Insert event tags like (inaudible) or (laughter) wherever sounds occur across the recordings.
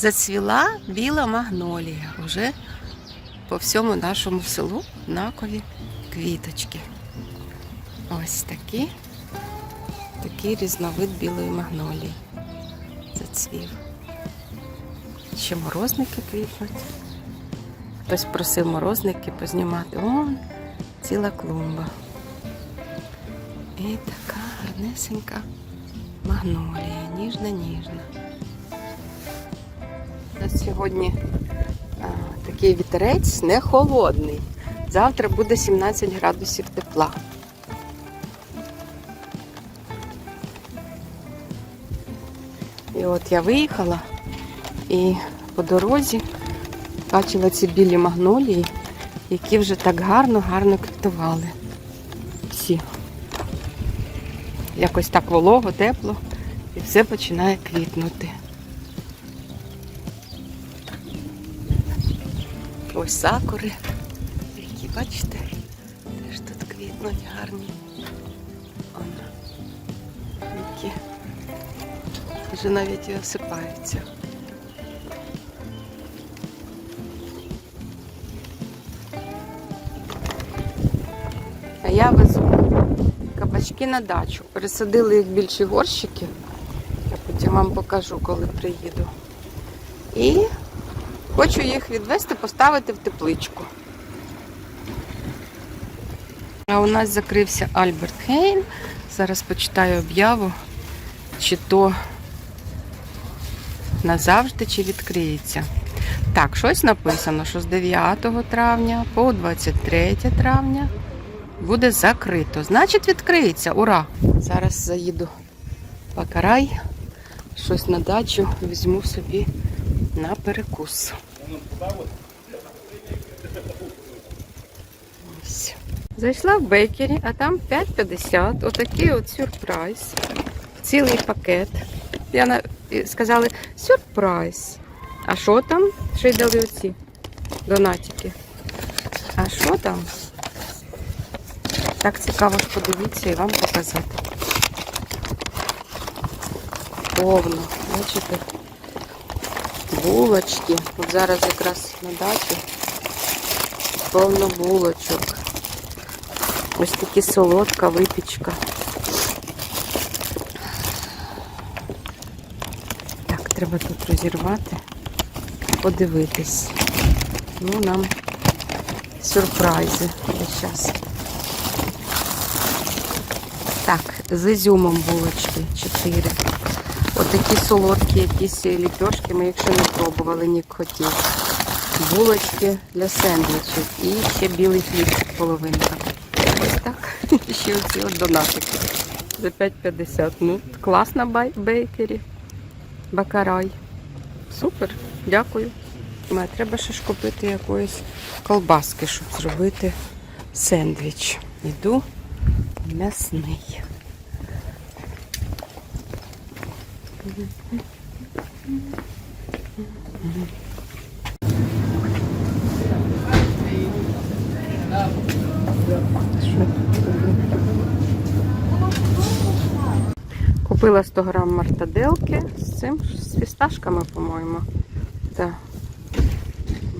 зацвіла біла магнолія. Уже по всьому нашому селу однакові квіточки. Ось такі, такий різновид білої магнолії. Зацвів. Ще морозники квітнуть. Хтось просив морозники познімати. О, ціла клумба. І така гарнесенька магнолія, ніжна-ніжна. У нас сьогодні а, такий вітерець не холодний. Завтра буде 17 градусів тепла. І от я виїхала і по дорозі бачила ці білі магнолії, які вже так гарно-гарно квітували. Всі. Якось так волого, тепло, і все починає квітнути. Ось сакури, які, бачите, теж тут квітнуть гарні. Он, які вже навіть і осипаються. А я везу кабачки на дачу. Пересадили їх більші горщики. Я потім вам покажу, коли приїду. І хочу їх відвести, поставити в тепличку. А у нас закрився Альберт Хейн. Зараз почитаю об'яву, чи то назавжди, чи відкриється. Так, щось написано, що з 9 травня по 23 травня буде закрито. Значить, відкриється. Ура! Зараз заїду в Бакарай, щось на дачу візьму собі на перекус. Зайшла в бейкері, а там 5,50. Отакий от сюрприз. Цілий пакет. Я на... сказали сюрприз. А що там? Ще й дали оці донатики. А що там? Так цікаво ж подивитися і вам показати. Повно, бачите? Булочки. От зараз якраз на дачі повно булочок. Ось такі солодка випічка. Так, треба тут розірвати, подивитись. Ну, нам сюрпризи час. Так, з ізюмом булочки 4. Отакі солодкі якісь ліпешки, ми якщо не пробували, нік хотів. Булочки для сендвічів і ще білий хліб половинка. Ось так. (laughs) Ще оці от донатики. За 5,50. Ну, класна бейкері. Бакарай. Супер, дякую. Ма, Треба ще ж купити якоїсь колбаски, щоб зробити сендвіч. Іду м'ясний. Купила 100 грам мартаделки з цим, з фісташками, по-моєму. Та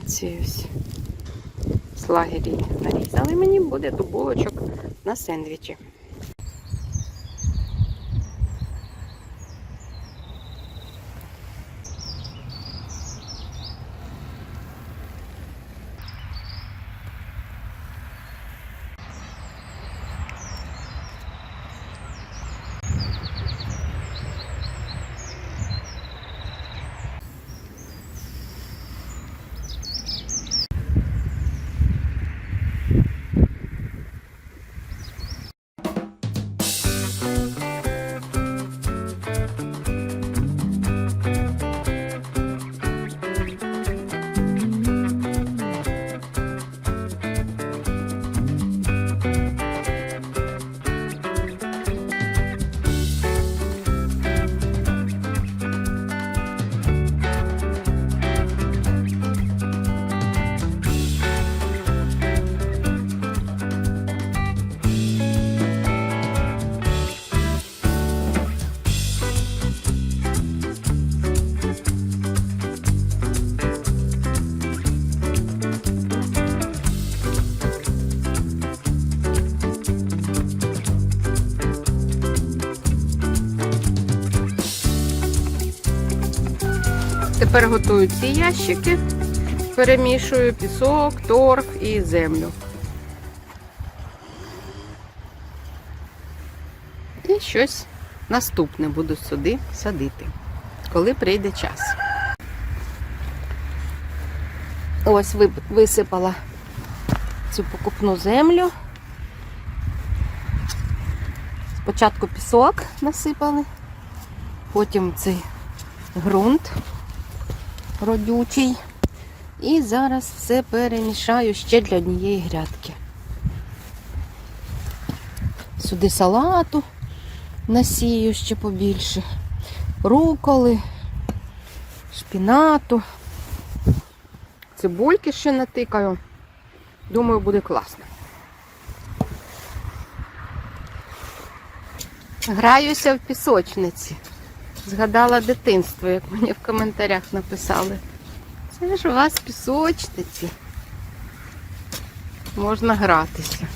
ці ось слагері нарізали. Мені буде до булочок на сендвічі. Тепер готую ці ящики, перемішую пісок, торф і землю. І щось наступне буду сюди садити, коли прийде час. Ось висипала цю покупну землю. Спочатку пісок насипали, потім цей ґрунт родючий. І зараз все перемішаю ще для однієї грядки. Сюди салату насію ще побільше, руколи, шпінату, цибульки ще натикаю. Думаю, буде класно. Граюся в пісочниці. Згадала дитинство, як мені в коментарях написали. Це ж у вас пісочниці. Можна гратися.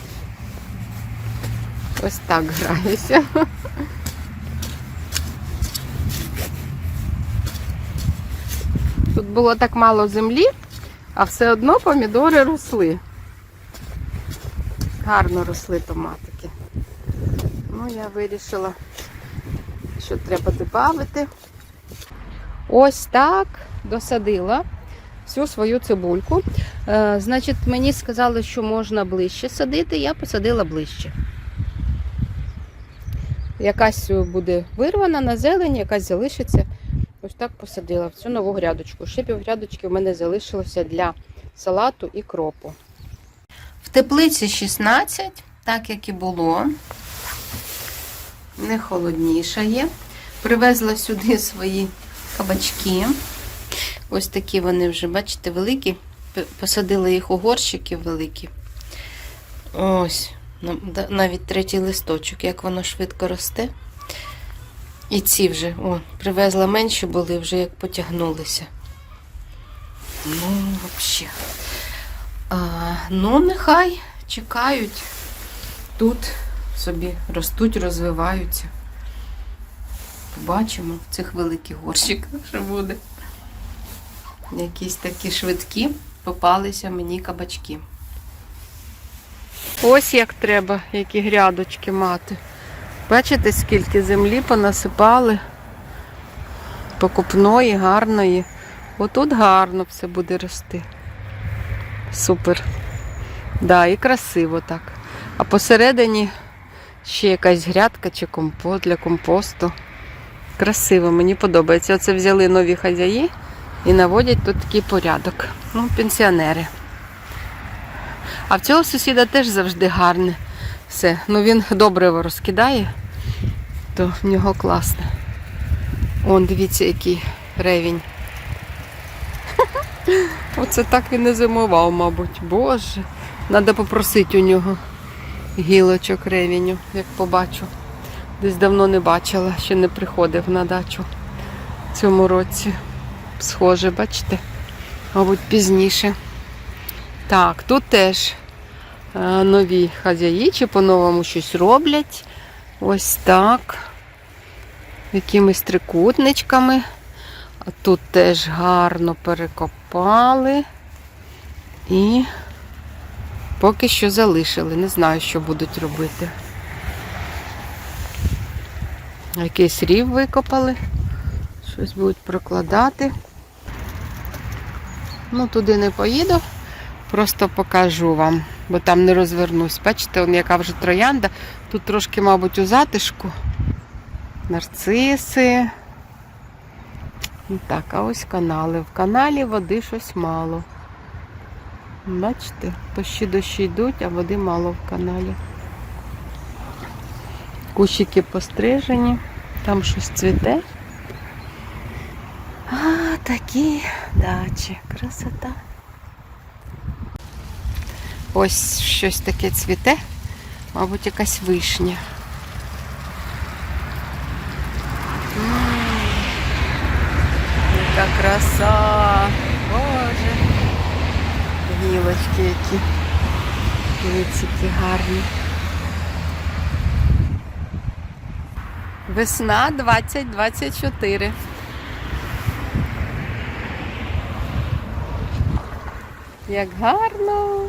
Ось так граюся. Тут було так мало землі, а все одно помідори росли. Гарно росли томатики. Ну, я вирішила, що треба додати. Ось так досадила всю свою цибульку. Е, значить, мені сказали, що можна ближче садити, я посадила ближче. Якась буде вирвана на зелені, якась залишиться. Ось так посадила в цю нову грядочку. Ще півгрядочки в мене залишилося для салату і кропу. В теплиці 16, так як і було. Не холодніша є. Привезла сюди свої кабачки. Ось такі вони вже, бачите, великі. Посадила їх у горщики великі. Ось, навіть третій листочок, як воно швидко росте. І ці вже, о, привезла менші були, вже як потягнулися. Ну, взагалі. Ну, нехай чекають. Тут собі ростуть, розвиваються. Побачимо в цих великих горщиках, що буде. Якісь такі швидкі попалися мені кабачки. Ось як треба, які грядочки мати. Бачите, скільки землі понасипали покупної, гарної. Отут гарно все буде рости. Супер. Да, і красиво так. А посередині ще якась грядка чи компост для компосту. Красиво, мені подобається. Оце взяли нові хазяї і наводять тут такий порядок. Ну, пенсіонери. А в цього сусіда теж завжди гарне все. Ну він добре розкидає, то в нього класне. Он, дивіться, який ревінь. (laughs) Оце так він і зимував, мабуть. Боже. Треба попросити у нього гілочок ревіню, як побачу. Десь давно не бачила, ще не приходив на дачу в цьому році. Схоже, бачите? Мабуть, пізніше. Так, тут теж е, нові хазяї, чи по-новому щось роблять. Ось так. Якимись трикутничками. А тут теж гарно перекопали. І поки що залишили. Не знаю, що будуть робити. Якийсь рів викопали. Щось будуть прокладати. Ну, туди не поїду. Просто покажу вам, бо там не розвернусь. Бачите, он яка вже троянда. Тут трошки, мабуть, у затишку. Нарциси. Ну, Так, а ось канали. В каналі води щось мало. Бачите, дощі дощі йдуть, а води мало в каналі. Кущики пострижені, там щось цвіте. А, такі дачі. Красота. Ось щось таке цвіте, мабуть, якась вишня. М, Яка краса! білочки які. Дивіться, гарні. Весна 2024. Як гарно!